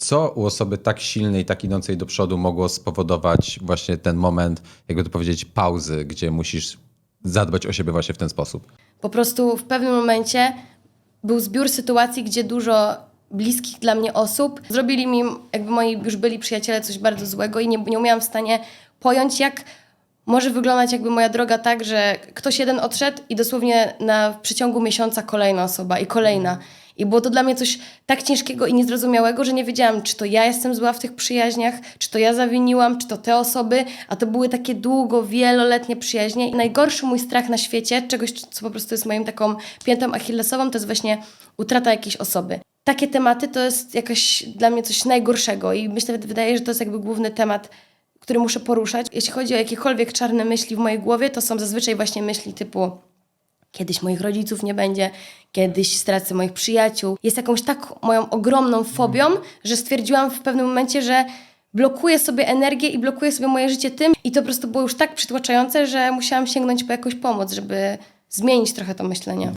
Co u osoby tak silnej, tak idącej do przodu mogło spowodować właśnie ten moment, jakby to powiedzieć, pauzy, gdzie musisz zadbać o siebie właśnie w ten sposób? Po prostu w pewnym momencie był zbiór sytuacji, gdzie dużo bliskich dla mnie osób zrobili mi, jakby moi już byli przyjaciele, coś bardzo złego i nie, nie umiałam w stanie pojąć, jak może wyglądać jakby moja droga tak, że ktoś jeden odszedł i dosłownie na w przeciągu miesiąca kolejna osoba i kolejna. I było to dla mnie coś tak ciężkiego i niezrozumiałego, że nie wiedziałam, czy to ja jestem zła w tych przyjaźniach, czy to ja zawiniłam, czy to te osoby, a to były takie długo, wieloletnie przyjaźnie. I najgorszy mój strach na świecie, czegoś, co po prostu jest moim taką piętą achillesową, to jest właśnie utrata jakiejś osoby. Takie tematy to jest jakaś dla mnie coś najgorszego i myślę, wydaje, że to jest jakby główny temat, który muszę poruszać. Jeśli chodzi o jakiekolwiek czarne myśli w mojej głowie, to są zazwyczaj właśnie myśli typu kiedyś moich rodziców nie będzie, kiedyś stracę moich przyjaciół. Jest jakąś tak moją ogromną fobią, że stwierdziłam w pewnym momencie, że blokuję sobie energię i blokuję sobie moje życie tym i to po prostu było już tak przytłaczające, że musiałam sięgnąć po jakąś pomoc, żeby zmienić trochę to myślenie.